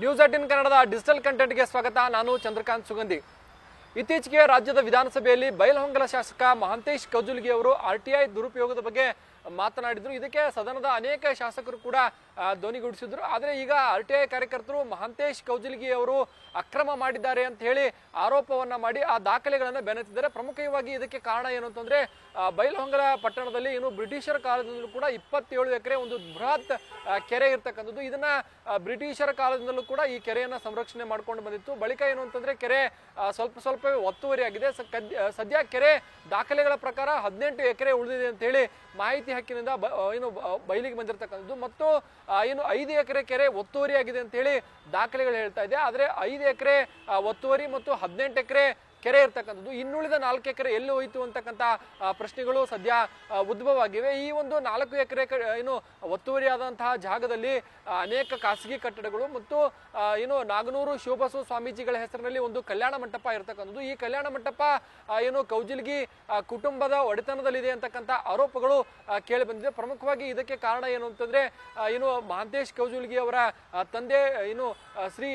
News eighteen ಕನ್ನಡದ digital ಕಂಟೆಂಟ್ಗೆ ಸ್ವಾಗತ. ನಾನು ಚಂದ್ರಕಾಂತ್ ಸುಗಂಧಿ. ಇತ್ತೀಚೆಗೆ ರಾಜ್ಯದ ವಿಧಾನಸಭೆಯಲ್ಲಿ ಬೈಲಹೊಂಗಲ ಶಾಸಕ ಮಹಾಂತೇಶ್ ಕೌಜುಲ್ಗಿ ಅವರು ಆರ್ ಟಿ ಐ ದುರುಪಯೋಗದ ಬಗ್ಗೆ ಮಾತನಾಡಿದರು. ಇದಕ್ಕೆ ಸದನದ ಅನೇಕ ಶಾಸಕರು ಕೂಡ ಧ್ವನಿಗೂಡಿಸಿದ್ರು ಆದರೆ ಈಗ ಆರ್ ಟಿ ಐ ಕಾರ್ಯಕರ್ತರು ಮಹಂತೇಶ್ ಕೌಜಲ್ಗಿ ಅವರು ಅಕ್ರಮ ಮಾಡಿದ್ದಾರೆ ಅಂತ ಹೇಳಿ ಆರೋಪವನ್ನ ಮಾಡಿ ಆ ದಾಖಲೆಗಳನ್ನು ಬೆನ್ನತ್ತಿದ್ದಾರೆ. ಪ್ರಮುಖವಾಗಿ ಇದಕ್ಕೆ ಕಾರಣ ಏನು ಅಂತಂದ್ರೆ ಬೈಲಹೊಂಗಲ ಪಟ್ಟಣದಲ್ಲಿ ಏನು ಬ್ರಿಟಿಷರ ಕಾಲದಿಂದಲೂ ಕೂಡ ಇಪ್ಪತ್ತೇಳು ಎಕರೆ ಒಂದು ಬೃಹತ್ ಕೆರೆ ಇರ್ತಕ್ಕಂಥದ್ದು. ಇದನ್ನ ಬ್ರಿಟಿಷರ ಕಾಲದಿಂದಲೂ ಕೂಡ ಈ ಕೆರೆಯನ್ನ ಸಂರಕ್ಷಣೆ ಮಾಡ್ಕೊಂಡು ಬಂದಿತ್ತು. ಬಳಿಕ ಏನು ಅಂತಂದ್ರೆ ಕೆರೆ ಸ್ವಲ್ಪ ಸ್ವಲ್ಪವೇ ಒತ್ತುವರಿ ಆಗಿದೆ. ಸ- ಕದ್- ಆ, ಸದ್ಯ ಕೆರೆ ದಾಖಲೆಗಳ ಪ್ರಕಾರ ಹದಿನೆಂಟು ಎಕರೆ ಉಳಿದಿದೆ ಅಂತ ಹೇಳಿ ಮಾಹಿತಿ ಹಕ್ಕಿನಿಂದ ಏನು ಬಯಲಿಗೆ ಬಂದಿರತಕ್ಕಂಥದ್ದು. ಮತ್ತು ಏನು ಐದು ಎಕರೆ ಕೆರೆ ಒತ್ತುವರಿ ಆಗಿದೆ ಅಂತ ಹೇಳಿ ದಾಖಲೆಗಳು ಹೇಳ್ತಾ ಇದೆ. ಆದರೆ ಐದು ಎಕರೆ ಒತ್ತುವರಿ ಮತ್ತು ಹದಿನೆಂಟು ಎಕರೆ ಕೆರೆ ಇರ್ತಕ್ಕಂಥದ್ದು. ಇನ್ನುಳಿದ ನಾಲ್ಕು ಎಕರೆ ಎಲ್ಲಿ ಹೋಯಿತು ಅಂತಕ್ಕಂಥ ಪ್ರಶ್ನೆಗಳು ಸದ್ಯ ಉದ್ಭವ ಆಗಿವೆ ಈ ಒಂದು ನಾಲ್ಕು ಎಕರೆ ಏನು ಒತ್ತುವರಿಯಾದಂತಹ ಜಾಗದಲ್ಲಿ ಅನೇಕ ಖಾಸಗಿ ಕಟ್ಟಡಗಳು ಮತ್ತು ಏನು ನಾಗನೂರು ಶಿವಬಸವ ಸ್ವಾಮೀಜಿಗಳ ಹೆಸರಿನಲ್ಲಿ ಒಂದು ಕಲ್ಯಾಣ ಮಂಟಪ ಇರತಕ್ಕಂಥದ್ದು. ಈ ಕಲ್ಯಾಣ ಮಂಟಪ ಏನು ಕೌಜಿಲ್ಗಿ ಕುಟುಂಬದ ಒಡೆತನದಲ್ಲಿದೆ ಅಂತಕ್ಕಂಥ ಆರೋಪಗಳು ಕೇಳಿ ಬಂದಿದೆ ಪ್ರಮುಖವಾಗಿ ಇದಕ್ಕೆ ಕಾರಣ ಏನು ಅಂತಂದ್ರೆ ಏನು ಮಹಾಂತೇಶ್ ಕೌಜುಲ್ಗಿ ಅವರ ತಂದೆ ಏನು ಶ್ರೀ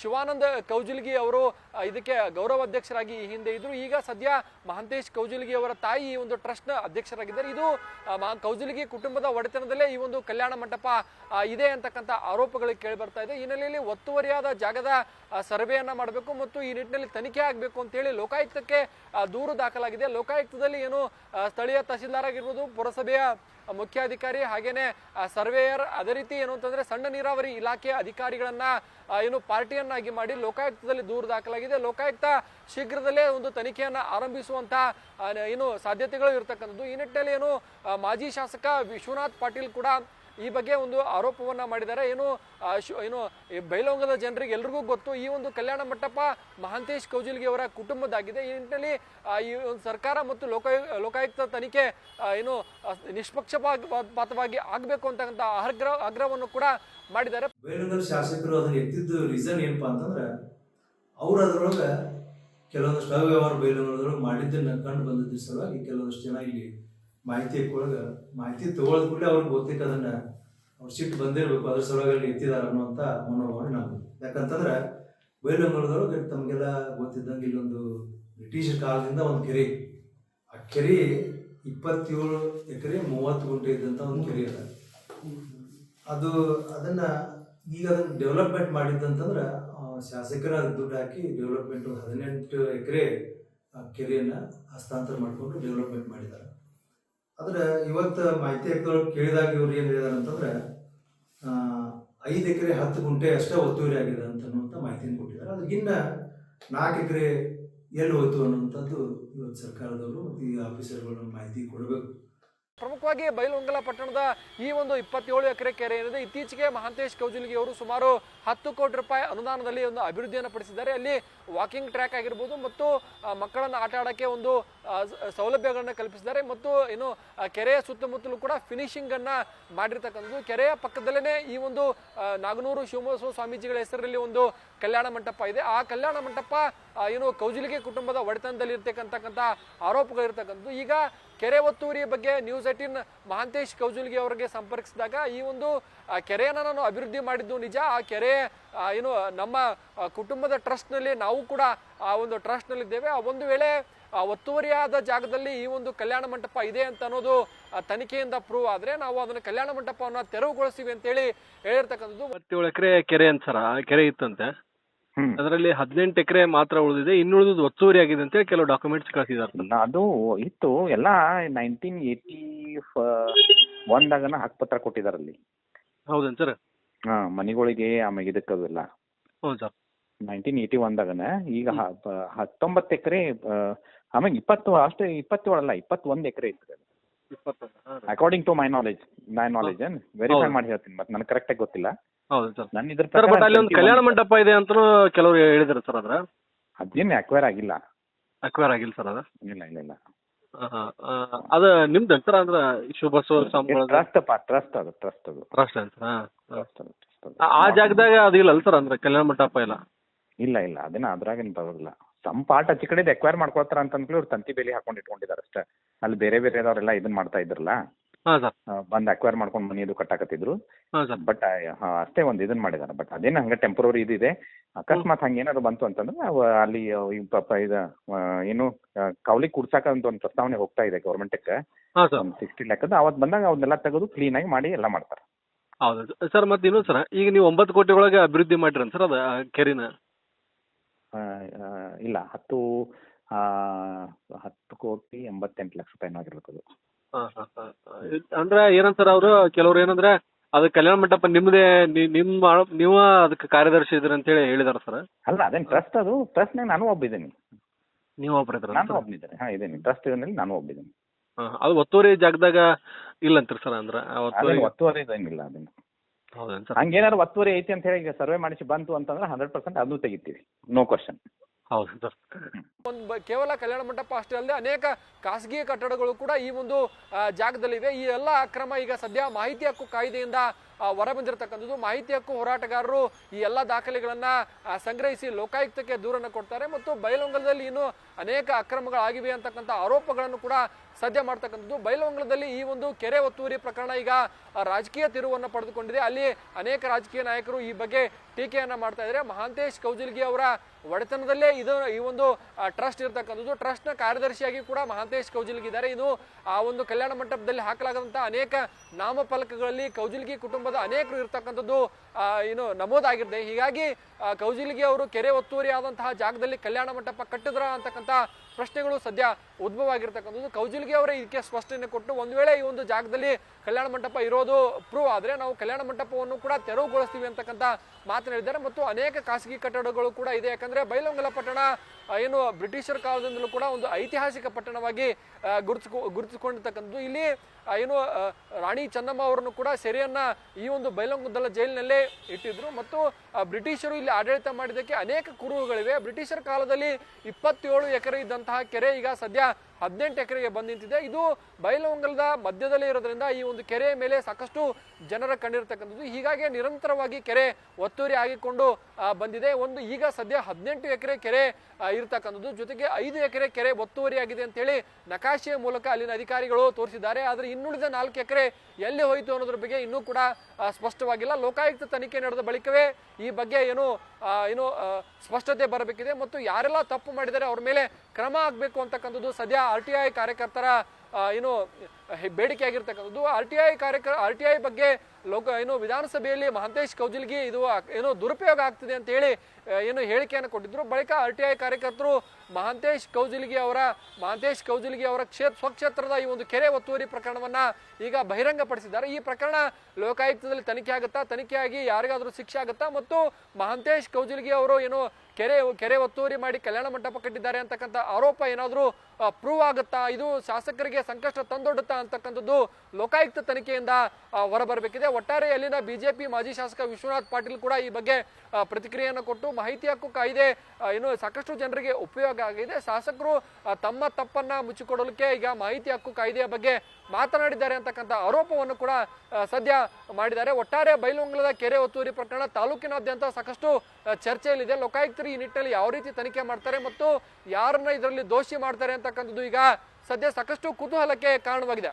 ಶಿವಾನಂದ ಕೌಜುಲ್ಗಿ ಅವರು ಇದಕ್ಕೆ ಗೌರವ ಅಧ್ಯಕ್ಷರಾಗಿ ಈ ಹಿಂದೆ ಇದ್ರು. ಈಗ ಸದ್ಯ ಮಹಾಂತೇಶ್ ಕೌಜಲಗಿ ಅವರ ತಾಯಿ ಈ ಒಂದು ಟ್ರಸ್ಟ್ನ ಅಧ್ಯಕ್ಷರಾಗಿದ್ದಾರೆ. ಇದು ಕೌಜಲಗಿ ಕುಟುಂಬದ ಒಡೆತನದಲ್ಲೇ ಈ ಒಂದು ಕಲ್ಯಾಣ ಮಂಟಪ ಇದೆ ಅಂತಕ್ಕಂಥ ಆರೋಪಗಳು ಕೇಳಿ ಬರ್ತಾ ಇದೆ ಹಿನ್ನೆಲೆಯಲ್ಲಿ ಒತ್ತುವರಿಯಾದ ಜಾಗದ ಸರ್ವೆಯನ್ನ ಮಾಡಬೇಕು ಮತ್ತು ಈ ನಿಟ್ಟಿನಲ್ಲಿ ತನಿಖೆ ಆಗಬೇಕು ಅಂತ ಹೇಳಿ ಲೋಕಾಯುಕ್ತಕ್ಕೆ ದೂರು ದಾಖಲಾಗಿದೆ. ಲೋಕಾಯುಕ್ತದಲ್ಲಿ ಏನು ಸ್ಥಳೀಯ ತಹಸೀಲ್ದಾರ್ ಆಗಿರ್ಬೋದು ಪುರಸಭೆಯ ಮುಖ್ಯಾಧಿಕಾರಿ ಹಾಗೇನೆ ಸರ್ವೇಯರ್, ಅದೇ ರೀತಿ ಏನು ಅಂತಂದ್ರೆ ಸಣ್ಣ ನೀರಾವರಿ ಇಲಾಖೆ ಅಧಿಕಾರಿಗಳನ್ನ ಏನು ಪಾರ್ಟಿಯನ್ನಾಗಿ ಮಾಡಿ ಲೋಕಾಯುಕ್ತದಲ್ಲಿ ದೂರು ದಾಖಲಾಗಿದೆ. ಲೋಕಾಯುಕ್ತ ಶೀಘ್ರದಲ್ಲೇ ಒಂದು ತನಿಖೆಯನ್ನು ಆರಂಭಿಸುವಂತಹ ಏನು ಸಾಧ್ಯತೆಗಳು ಇರತಕ್ಕಂಥದ್ದು. ಈ ನಿಟ್ಟಿನಲ್ಲಿ ಏನು ಮಾಜಿ ಶಾಸಕ ವಿಶ್ವನಾಥ್ ಪಾಟೀಲ್ ಕೂಡ ಈ ಬಗ್ಗೆ ಒಂದು ಆರೋಪವನ್ನ ಮಾಡಿದ್ದಾರೆ. ಏನು ಏನು, ಈ ಬೈಲೊಂಗದ ಜನರಿಗೆ ಎಲ್ರಿಗೂ ಗೊತ್ತು, ಈ ಒಂದು ಕಲ್ಯಾಣ ಮಂಟಪ ಮಹಾಂತೇಶ್ ಕೌಜಿಲ್ಗಿ ಅವರ ಕುಟುಂಬದಾಗಿದೆ. ಈ ನಿಟ್ಟಿನಲ್ಲಿ ಈ ಒಂದು ಸರ್ಕಾರ ಮತ್ತು ಲೋಕಾಯು, ಲೋಕಾಯುಕ್ತ ತನಿಖೆ ಏನು ನಿಷ್ಪಕ್ಷಪಾತವಾಗಿ ಆಗಬೇಕು ಅಂತಕ್ಕಂಥ ಆಗ್ರಹ ಆಗ್ರಹವನ್ನು ಕೂಡ ಮಾಡಿದ್ದಾರೆ. ಬೇಲೂರಲ್ಲಿ ಶಾಸಕರು ಅದನ್ನ ಎತ್ತಿದ್ದು ರೀಸನ್ ಏನಪ್ಪಾ ಅಂತಂದ್ರೆ, ಅವ್ರು ಅದರೊಳಗೆ ಕೆಲವೊಂದಷ್ಟು ಅವ್ಯವಹಾರ ಬೇಲೂರೊಳಗೆ ಮಾಡಿದ್ದನ್ನ ಕಂಡು ಬಂದಿದ್ದ ಸಲುವಾಗಿ ಕೆಲವೊಂದಷ್ಟು ಜನ ಇಲ್ಲಿ ಮಾಹಿತಿ ಹಾಕೊಳಗ ಮಾಹಿತಿ ತಗೊಳದ್ ಕೂಡ ಅವ್ರಿಗೆ ಗೊತ್ತಿತ್ತು ಅದನ್ನ ಅವ್ರ ಸಿಟ್ಟು ಬಂದಿರಬೇಕು, ಅದ್ರ ಸಲುವಾಗಿ ಎತ್ತಿದಾರ ಅನ್ನುವಂಥ ಮನೋಭಾವನೆ ನಮ್ದು. ಯಾಕಂತಂದ್ರೆ ಬೈಲಂಗಲದೊಳಗೆ ತಮಗೆಲ್ಲ ಗೊತ್ತಿದ್ದಂಗೆ ಇಲ್ಲೊಂದು ಬ್ರಿಟಿಷ್ ಕಾಲದಿಂದ ಒಂದು ಕೆರೆ. ಆ ಕೆರೆ ಇಪ್ಪತ್ತೇಳು ಎಕರೆ ಮೂವತ್ತು ಗುಂಟೆ ಇದ್ದಂಥ ಒಂದು ಕೆರೆ ಅದ. ಅದು ಅದನ್ನ ಈಗ ಅದನ್ನ ಡೆವಲಪ್ಮೆಂಟ್ ಮಾಡಿದ್ದಂತಂದ್ರೆ ಶಾಸಕರ ದುಡ್ಡು ಹಾಕಿ ಡೆವಲಪ್ಮೆಂಟ್ ಹದಿನೆಂಟು ಎಕರೆ ಕೆರೆಯನ್ನು ಹಸ್ತಾಂತರ ಮಾಡಿಕೊಂಡು ಡೆವಲಪ್ಮೆಂಟ್ ಮಾಡಿದ್ದಾರೆ ಆದ್ರೆ ಇವತ್ತು ಮಾಹಿತಿ ಹಾಕಿದವ್ರು ಕೇಳಿದಾಗ ಇವ್ರು ಏನು ಹೇಳಿದಾರೆ ಅಂತಂದ್ರೆ ಐದು ಎಕರೆ ಹತ್ತು ಗುಂಟೆ ಅಷ್ಟೇ ಒತ್ತುವರಿ ಆಗಿದೆ ಅಂತ ಅನ್ನುವಂಥ ಮಾಹಿತಿಯನ್ನು ಕೊಟ್ಟಿದ್ದಾರೆ. ಅದಕ್ಕಿನ್ನ ನಾಲ್ಕು ಎಕರೆ ಎಲ್ಲಿ ಹೋಯ್ತು ಅನ್ನುವಂಥದ್ದು ಇವತ್ತು ಸರ್ಕಾರದವರು ಮತ್ತು ಈ ಆಫೀಸರ್ಗಳು ಮಾಹಿತಿ ಕೊಡಬೇಕು. ಪ್ರಮುಖವಾಗಿ ಬೈಲಹೊಂಗಲ ಪಟ್ಟಣದ ಈ ಒಂದು ಇಪ್ಪತ್ತೇಳು ಎಕರೆ ಕೆರೆ ಏನಿದೆ, ಇತ್ತೀಚೆಗೆ ಮಹಾಂತೇಶ್ ಕೌಜುಲ್ಗಿ ಅವರು ಸುಮಾರು ಹತ್ತು ಕೋಟಿ ರೂಪಾಯಿ ಅನುದಾನದಲ್ಲಿ ಒಂದು ಅಭಿವೃದ್ಧಿಯನ್ನು ಪಡಿಸಿದ್ದಾರೆ. ಅಲ್ಲಿ ವಾಕಿಂಗ್ ಟ್ರ್ಯಾಕ್ ಆಗಿರ್ಬೋದು ಮತ್ತು ಮಕ್ಕಳನ್ನು ಆಟ ಆಡೋಕ್ಕೆ ಒಂದು ಸೌಲಭ್ಯಗಳನ್ನು ಸೌಲಭ್ಯಗಳನ್ನ ಕಲ್ಪಿಸಿದ್ದಾರೆ ಮತ್ತು ಏನು ಕೆರೆಯ ಸುತ್ತಮುತ್ತಲೂ ಕೂಡ ಫಿನಿಶಿಂಗ್ ಅನ್ನ ಮಾಡಿರ್ತಕ್ಕಂಥದ್ದು. ಕೆರೆಯ ಪಕ್ಕದಲ್ಲೇ ಈ ಒಂದು ನಾಗನೂರು ಶಿವಮೊಗ್ಗ ಸ್ವಾಮೀಜಿಗಳ ಹೆಸರಲ್ಲಿ ಒಂದು ಕಲ್ಯಾಣ ಮಂಟಪ ಇದೆ. ಆ ಕಲ್ಯಾಣ ಮಂಟಪ ಏನು ಕೌಜುಲಿಗೆ ಕುಟುಂಬದ ಒಡೆತನದಲ್ಲಿ ಇರ್ತಕ್ಕಂತಕ್ಕಂಥ ಆರೋಪಗಳಿರ್ತಕ್ಕಂಥದ್ದು ಈಗ ಕೆರೆ ಒತ್ತುವರಿ ಬಗ್ಗೆ ನ್ಯೂಸ್ ಏಟೀನ್ ಮಹಾಂತೇಶ್ ಕೌಜುಲ್ಗಿ ಅವರಿಗೆ ಸಂಪರ್ಕಿಸಿದಾಗ ಈ ಒಂದು ಕೆರೆಯನ್ನು ನಾನು ಅಭಿವೃದ್ಧಿ ಮಾಡಿದ್ದು ನಿಜ. ಆ ಕೆರೆ ಏನು ನಮ್ಮ ಕುಟುಂಬದ ಟ್ರಸ್ಟ್ನಲ್ಲಿ ನಾವು ಕೂಡ ಆ ಒಂದು ಟ್ರಸ್ಟ್ನಲ್ಲಿದ್ದೇವೆ ಆ ಒಂದು ವೇಳೆ ಒತ್ತುವರಿಯಾದ ಜಾಗದಲ್ಲಿ ಈ ಒಂದು ಕಲ್ಯಾಣ ಮಂಟಪ ಇದೆ ಅಂತ ಅನ್ನೋದು ತನಿಖೆಯಿಂದ ಪ್ರೂವ್ ಆದರೆ ನಾವು ಅದನ್ನು ಕಲ್ಯಾಣ ಮಂಟಪವನ್ನು ತೆರವುಗೊಳಿಸ್ತೀವಿ ಅಂತೇಳಿ ಹೇಳಿರ್ತಕ್ಕಂಥದ್ದು. ಮತ್ತೇಳು ಎಕರೆ ಕೆರೆ ಅಂತ ಸರ್, ಆ ಕೆರೆ ಇತ್ತಂತೆ. ಅದರಲ್ಲಿ ಹದಿನೆಂಟು ಎಕರೆ ಮಾತ್ರ ಉಳಿದಿದೆ. ಇನ್ನುಳಿದು ಒತ್ತುವರಿ ಆಗಿದೆ ಅಂತ ಕೆಲವು ಡಾಕ್ಯುಮೆಂಟ್ಸ್ ಕಳಿಸಿದ್ದಾರೆ ಅದು ಇತ್ತು. ಎಲ್ಲ ನೈನ್ಟೀನ್ ಏಯ್ಟಿ ಒಂದಾಗನ ಹಕ್ಕುಪತ್ರ ಕೊಟ್ಟಿದಾರಲ್ಲಿ ಹೌದೇನು ಸರ್? ಹಾ ಮನೆಗಳಿಗೆ ಆಮೇಲೆ ಇದಕ್ಕವೆಲ್ಲ ಹೌದು ಸರ್. ನೈನ್ಟೀನ್ ಏಯ್ಟಿ ಒಂದಾಗನ ಈಗ ಹತ್ತೊಂಬತ್ತು ಎಕರೆ ಆಮೇಲೆ ಇಪ್ಪತ್ತು ಅಷ್ಟೇ ಇಪ್ಪತ್ತೇಳಲ್ಲ ಇಪ್ಪತ್ತೊಂದು ಎಕರೆ ಇತ್ತು according to my knowledge my knowledge verify ಹೌದು. ಮಾಡಿ ಹೇಳ್ತೀನಿ ಮತ್ತೆ ನನಗೆ ಕರೆಕ್ಟಾಗಿ ಗೊತ್ತಿಲ್ಲ. ಹೌದು ಸರ್. ನನ್ನ ಇದ್ರ ಸರ್ ಬಟ್ ಅಲ್ಲಿ ಒಂದು ಕಲ್ಯಾಣ ಮಂಟಪ ಇದೆ ಅಂತಲೂ ಕೆಲವರು ಹೇಳಿದ್ರು ಸರ್ ಅದ್ರ? ಅದೇನು ಅಕ್ವೈರ್ ಆಗಿಲ್ಲ. ಅಕ್ವೈರ್ ಆಗಿಲ್ಲ ಸರ್ ಅದ? ಇಲ್ಲ ಇಲ್ಲ ಇಲ್ಲ. ಅದ ನಿಮ್ದು ಸರ್ ಅಂದ್ರ ಸ್ವಾಮಿಗಳ ಟ್ರಸ್ಟ್ ಪಾ ಟ್ರಸ್ಟ್ ಅದು ಟ್ರಸ್ಟ್ ಅದು. ಟ್ರಸ್ಟ್ ಅಂತ. ಆ ಜಾಗದಾಗ ಅದು ಇಲ್ಲ ಸರ್ ಅಂದ್ರೆ ಕಲ್ಯಾಣ ಮಂಟಪ ಇಲ್ಲ ಇಲ್ಲ ಇಲ್ಲ ಅದನ್ನ ಅದ್ರಾಗೇನು ಬರೋದಿಲ್ಲ ಸಮ್ ಪಾರ್ಟ್ ಆಚೆ ಕಡೆ ಅಕ್ವೈರ್ ಮಾಡ್ಕೊಳ್ತಾರ ಅಂತ ಅಂದ್ಮೇಲೆ ಇವ್ರು ತಂತಿ ಬೇಲಿ ಹಾಕೊಂಡು ಇಟ್ಕೊಂಡಿದ್ದಾರೆ ಅಷ್ಟೇ. ಅಲ್ಲಿ ಬೇರೆ ಬೇರೆದವರೆಲ್ಲ ಇದನ್ನ ಮಾಡ್ತಾ ಇದ್ರಲ್ಲ? ಬಂದ್ ಸರ್. ಬಂದು ಅಕ್ವೈರ್ ಮಾಡ್ಕೊಂಡು ಮನಿ ಇದು ಕಟ್ಟಾಕತ್ತಿದ್ರು. ಹಾಂ ಸರ್. ಬಟ್ ಅಷ್ಟೇ ಒಂದು ಇದನ್ನ ಮಾಡಿದಾರೆ. ಬಟ್ ಅದೇನು ಹಂಗೆ ಟೆಂಪ್ರವರಿ ಇದಿದೆ ಅಕಸ್ಮಾತ್ ಹಂಗೇನಾದ್ರು ಬಂತು ಅಂತಂದ್ರೆ ಅಲ್ಲಿ ಈ ಪಾಪ ಇದ ಏನು ಕೌಲಿ ಕುಡ್ಸಾಕ ಅಂತ ಒಂದು ಪ್ರಸ್ತಾವನೆ ಹೋಗ್ತಾ ಇದೆ ಗೌರ್ಮೆಂಟಕ್ಕೆ ಸಿಕ್ಸ್ಟಿ ಲ್ಯಾಕ್ ಒಂದು ಅವತ್ ಅವತ್ತು ಬಂದಾಗ ಅವನ್ನೆಲ್ಲ ತೆಗೆದು ಆಗಿ ಮಾಡಿ ಎಲ್ಲ ಮಾಡ್ತಾರೆ. ಹೌದು ಸರ್. ಮತ್ತೆ ಇನ್ನೊಂದು ಸರ್ ಈಗ ನೀವು ಒಂಬತ್ತು ಕೋಟಿ ಒಳಗೆ ಅಭಿವೃದ್ಧಿ ಮಾಡಿರನ್ ಸರ್ ಅದು ಕೆರಿನ? ಇಲ್ಲ. ಹತ್ತು ಹತ್ತು ಕೋಟಿ ಎಂಬತ್ತೆಂಟು ಲಕ್ಷ ರೂಪಾಯಿ ಆಗಿರ್ಬೇಕು ಅದು. ಅಂದ್ರೆ ಏನಂತ ಸರ್ ಅವರು ಕೆಲವ್ರು ಏನಂದ್ರೆ ಅದು ಕಲ್ಯಾಣ ಮಂಟಪ ನಿಮ್ದೇ ನಿಮ್ಮ ನೀವು ಅದಕ್ಕೆ ಕಾರ್ಯದರ್ಶಿ ಇದ್ರಿ ಅಂತೇಳಿ ಹೇಳಿದಾರ ಸರ್. ಅಲ್ಲ ಅದೇನು ಟ್ರಸ್ಟ್ ಅದು? ಟ್ರಸ್ಟ್ನಾಗ ನಾನು ಒಬ್ಬ ಇದ್ದೀನಿ. ನೀವು ಒಬ್ರು ಇದ್ರ ನಾನು ಒಬ್ಬನಿದ್ದೇನೆ ಹಾಂ ಇದ್ದೀನಿ. ಟ್ರಸ್ಟ್ ಇದರಲ್ಲಿ ನಾನು ಒಬ್ಬಿದ್ದೀನಿ ಹಾಂ ಅದು ಒತ್ತುವರಿ ಜಾಗದಾಗ ಇಲ್ಲ ಅಂತೀರಿ ಸರ್ ಅಂದ್ರೆ? ಆ ಒತ್ತುವರಿ ಅದೇನು ಒತ್ತುವರಿ ಇದೇನಿಲ್ಲ ಅದನ್ನು ಹೌದೇನು ಸರ್? ಹಂಗೇನಾದ್ರು ಒತ್ತುವರಿ ಐತಿ ಅಂತ ಹೇಳಿ ಸರ್ವೆ ಮಾಡಿಸಿ ಬಂತು ಅಂತಂದ್ರೆ ಹಂಡ್ರೆಡ್ ಪರ್ಸೆಂಟ್ ಅದನ್ನು ತೆಗಿತೀವಿ. ನೋ ಕ್ವಶನ್ ಹೌದು. ಒಂದು ಕೇವಲ ಕಲ್ಯಾಣ ಮಂಟಪ ಅಷ್ಟೇ ಅಲ್ಲದೆ ಅನೇಕ ಖಾಸಗಿ ಕಟ್ಟಡಗಳು ಕೂಡ ಈ ಒಂದು ಜಾಗದಲ್ಲಿ ಜಾಗದಲ್ಲಿವೆ. ಈ ಎಲ್ಲ ಅಕ್ರಮ ಈಗ ಸದ್ಯ ಮಾಹಿತಿ ಹಕ್ಕು ಕಾಯ್ದೆಯಿಂದ ಹೊರಬಂದಿರತಕ್ಕಂಥದ್ದು. ಮಾಹಿತಿ ಹಕ್ಕು ಹೋರಾಟಗಾರರು ಈ ಎಲ್ಲ ದಾಖಲೆಗಳನ್ನ ಸಂಗ್ರಹಿಸಿ ಲೋಕಾಯುಕ್ತಕ್ಕೆ ದೂರನ್ನು ಕೊಡ್ತಾರೆ. ಮತ್ತು ಬಯಲೊಂಗಲದಲ್ಲಿ ಇನ್ನು ಅನೇಕ ಅಕ್ರಮಗಳಾಗಿವೆ ಅಂತಕ್ಕಂಥ ಆರೋಪಗಳನ್ನು ಕೂಡ ಸದ್ಯ ಮಾಡ್ತಕ್ಕಂಥದ್ದು. ಬೈಲಹೊಂಗಲದಲ್ಲಿ ಈ ಒಂದು ಕೆರೆ ಒತ್ತುವರಿ ಪ್ರಕರಣ ಈಗ ರಾಜಕೀಯ ತಿರುವನ್ನು ಪಡೆದುಕೊಂಡಿದೆ. ಅಲ್ಲಿ ಅನೇಕ ರಾಜಕೀಯ ನಾಯಕರು ಈ ಬಗ್ಗೆ ಟೀಕೆಯನ್ನು ಮಾಡ್ತಾ ಇದ್ದಾರೆ. ಮಹಾಂತೇಶ್ ಕೌಜಲ್ಗಿ ಅವರ ಒಡೆತನದಲ್ಲೇ ಇದು, ಈ ಒಂದು ಟ್ರಸ್ಟ್ ಇರತಕ್ಕಂಥದ್ದು. ಟ್ರಸ್ಟ್ನ ಕಾರ್ಯದರ್ಶಿಯಾಗಿ ಕೂಡ ಮಹಾಂತೇಶ್ ಕೌಜಲ್ಗಿ ಇದ್ದಾರೆ. ಇದು ಆ ಒಂದು ಕಲ್ಯಾಣ ಮಂಟಪದಲ್ಲಿ ಹಾಕಲಾಗದಂಥ ಅನೇಕ ನಾಮಫಲಕಗಳಲ್ಲಿ ಕೌಜಲ್ಗಿ ಕುಟುಂಬದ ಅನೇಕರು ಇರತಕ್ಕಂಥದ್ದು ಏನು ನಮೂದಾಗಿದೆ. ಹೀಗಾಗಿ ಕೌಜಿಲ್ಗಿ ಅವರು ಕೆರೆ ಒತ್ತುವರಿ ಆದಂತಹ ಜಾಗದಲ್ಲಿ ಕಲ್ಯಾಣ ಮಂಟಪ ಕಟ್ಟಿದ್ರ ಅಂತಕ್ಕಂಥ ಪ್ರಶ್ನೆಗಳು ಸದ್ಯ ಉದ್ಭವ ಆಗಿರ್ತಕ್ಕಂಥದ್ದು ಕೌಜಲ್ಗಿ ಅವರೇ ಇದಕ್ಕೆ ಸ್ಪಷ್ಟನೆ ಕೊಟ್ಟು ಒಂದು ವೇಳೆ ಈ ಒಂದು ಜಾಗದಲ್ಲಿ ಕಲ್ಯಾಣ ಮಂಟಪ ಇರೋದು ಪ್ರೂವ್ ಆದರೆ ನಾವು ಕಲ್ಯಾಣ ಮಂಟಪವನ್ನು ಕೂಡ ತೆರವುಗೊಳಿಸ್ತೀವಿ ಅಂತಕ್ಕಂಥ ಮಾತನಾಡಿದ್ದಾರೆ ಮತ್ತು ಅನೇಕ ಖಾಸಗಿ ಕಟ್ಟಡಗಳು ಕೂಡ ಇದೆ. ಯಾಕಂದರೆ ಬೈಲೊಂಗಲ ಪಟ್ಟಣ ಏನು ಬ್ರಿಟಿಷರ ಕಾಲದಿಂದಲೂ ಕೂಡ ಒಂದು ಐತಿಹಾಸಿಕ ಪಟ್ಟಣವಾಗಿ ಗುರುತಿಸ್ಕೊ ಗುರುತಿಸಿಕೊಂಡಿರ್ತಕ್ಕಂಥದ್ದು. ಇಲ್ಲಿ ಏನು ರಾಣಿ ಚೆನ್ನಮ್ಮ ಅವರನ್ನು ಕೂಡ ಸೆರೆಯನ್ನು ಈ ಒಂದು ಬೈಲೊಂಗಲ ಜೈಲಿನಲ್ಲೇ ಇಟ್ಟಿದ್ರು. ಮತ್ತು ಬ್ರಿಟಿಷರು ಇಲ್ಲಿ ಆಡಳಿತ ಮಾಡಿದ್ದಕ್ಕೆ ಅನೇಕ ಕುರುಹುಗಳಿವೆ. ಬ್ರಿಟಿಷರ ಕಾಲದಲ್ಲಿ ಇಪ್ಪತ್ತೇಳು ಎಕರೆ ಇದ್ದಂತಹ ಕೆರೆ ಈಗ ಸದ್ಯ ಹದಿನೆಂಟು ಎಕರೆಗೆ ಬಂದು ನಿಂತಿದೆ. ಇದು ಬೈಲೊಂಗಲದ ಮಧ್ಯದಲ್ಲಿ ಇರೋದ್ರಿಂದ ಈ ಒಂದು ಕೆರೆಯ ಮೇಲೆ ಸಾಕಷ್ಟು ಜನರ ಕಂಡಿರ್ತಕ್ಕಂಥದ್ದು. ಹೀಗಾಗಿ ನಿರಂತರವಾಗಿ ಕೆರೆ ಒತ್ತುವರಿ ಆಗಿಕೊಂಡು ಬಂದಿದೆ. ಒಂದು ಈಗ ಸದ್ಯ ಹದಿನೆಂಟು ಎಕರೆ ಕೆರೆ ಇರತಕ್ಕಂಥದ್ದು. ಜೊತೆಗೆ ಐದು ಎಕರೆ ಕೆರೆ ಒತ್ತುವರಿ ಆಗಿದೆ ಅಂತೇಳಿ ನಕಾಶೆಯ ಮೂಲಕ ಅಲ್ಲಿನ ಅಧಿಕಾರಿಗಳು ತೋರಿಸಿದ್ದಾರೆ. ಆದರೆ ಇನ್ನುಳಿದ ನಾಲ್ಕು ಎಕರೆ ಎಲ್ಲಿ ಹೋಯಿತು ಅನ್ನೋದ್ರ ಬಗ್ಗೆ ಇನ್ನೂ ಕೂಡ ಸ್ಪಷ್ಟವಾಗಿಲ್ಲ. ಲೋಕಾಯುಕ್ತ ತನಿಖೆ ನಡೆದ ಬಳಿಕವೇ ಈ ಬಗ್ಗೆ ಏನು ಏನು ಸ್ಪಷ್ಟತೆ ಬರಬೇಕಿದೆ. ಮತ್ತು ಯಾರೆಲ್ಲ ತಪ್ಪು ಮಾಡಿದರೆ ಅವ್ರ ಮೇಲೆ ಕ್ರಮ ಆಗಬೇಕು ಅಂತಕ್ಕಂಥದ್ದು ಸದ್ಯ ಆರ್ ಟಿ ಐ ಕಾರ್ಯಕರ್ತರ ಏನು ಬೇಡಿಕೆ ಆಗಿರ್ತಕ್ಕಂಥದ್ದು. ಆರ್ ಟಿ ಐ ಕಾರ್ಯಕ್ರಮ ಆರ್ ಟಿ ಐ ಬಗ್ಗೆ ಲೋಕ ಏನು ವಿಧಾನಸಭೆಯಲ್ಲಿ ಮಹಂತೇಶ್ ಕೌಜಲ್ಗಿ ಇದು ಏನೋ ದುರುಪಯೋಗ ಆಗ್ತಿದೆ ಅಂತ ಹೇಳಿ ಏನು ಹೇಳಿಕೆಯನ್ನು ಕೊಟ್ಟಿದ್ರು. ಬಳಿಕ ಆರ್ ಟಿ ಐ ಕಾರ್ಯಕರ್ತರು ಮಹಂತೇಶ್ ಕೌಜಲ್ಗಿ ಅವರ ಮಹಂತೇಶ್ ಕೌಜಲ್ಗಿ ಅವರ ಕ್ಷೇತ್ರ ಸ್ವಕ್ಷೇತ್ರದ ಈ ಒಂದು ಕೆರೆ ಒತ್ತುವರಿ ಪ್ರಕರಣವನ್ನ ಈಗ ಬಹಿರಂಗಪಡಿಸಿದ್ದಾರೆ. ಈ ಪ್ರಕರಣ ಲೋಕಾಯುಕ್ತದಲ್ಲಿ ತನಿಖೆ ಆಗುತ್ತಾ, ತನಿಖೆಯಾಗಿ ಯಾರಿಗಾದರೂ ಶಿಕ್ಷೆ ಆಗುತ್ತಾ? ಮತ್ತು ಮಹಂತೇಶ್ ಕೌಜಲ್ಗಿ ಅವರು ಏನು ಕೆರೆ ಕೆರೆ ಒತ್ತುವರಿ ಮಾಡಿ ಕಲ್ಯಾಣ ಮಂಟಪ ಕಟ್ಟಿದ್ದಾರೆ ಅಂತಕ್ಕಂಥ ಆರೋಪ ಏನಾದರೂ ಪ್ರೂವ್ ಆಗುತ್ತಾ? ಇದು ಶಾಸಕರಿಗೆ ಸಂಕಷ್ಟ ತಂದೊಡ್ಡುತ್ತಾ ಅಂತಕ್ಕಂಥದ್ದು ಲೋಕಾಯುಕ್ತ ತನಿಖೆಯಿಂದ ಹೊರಬರಬೇಕಿದೆ. ಒಟ್ಟಾರೆ ಅಲ್ಲಿನ ಬಿಜೆಪಿ ಮಾಜಿ ಶಾಸಕ ವಿಶ್ವನಾಥ್ ಪಾಟೀಲ್ ಕೂಡ ಈ ಬಗ್ಗೆ ಪ್ರತಿಕ್ರಿಯೆಯನ್ನು ಕೊಟ್ಟು ಮಾಹಿತಿ ಹಕ್ಕು ಕಾಯ್ದೆ ಏನು ಸಾಕಷ್ಟು ಜನರಿಗೆ ಉಪಯೋಗ ಆಗಿದೆ. ಶಾಸಕರು ತಮ್ಮ ತಪ್ಪನ್ನ ಮುಚ್ಚಿಕೊಡಲಿಕ್ಕೆ ಈಗ ಮಾಹಿತಿ ಹಕ್ಕು ಕಾಯ್ದೆಯ ಬಗ್ಗೆ ಮಾತನಾಡಿದ್ದಾರೆ ಅಂತಕ್ಕಂಥ ಆರೋಪವನ್ನು ಕೂಡ ಸದ್ಯ ಮಾಡಿದ್ದಾರೆ. ಒಟ್ಟಾರೆ ಬೈಲೊಂಗಲದ ಕೆರೆ ಒತ್ತುವರಿ ಪ್ರಕರಣ ತಾಲೂಕಿನಾದ್ಯಂತ ಸಾಕಷ್ಟು ಚರ್ಚೆಯಲ್ಲಿದೆ. ಲೋಕಾಯುಕ್ತರು ಈ ನಿಟ್ಟಿನಲ್ಲಿ ಯಾವ ರೀತಿ ತನಿಖೆ ಮಾಡ್ತಾರೆ ಮತ್ತು ಯಾರನ್ನ ಇದರಲ್ಲಿ ದೋಷಿ ಮಾಡ್ತಾರೆ ಅಂತಕ್ಕಂಥದ್ದು ಈಗ ಸದ್ಯ ಸಾಕಷ್ಟು ಕುತೂಹಲಕ್ಕೆ ಕಾರಣವಾಗಿದೆ.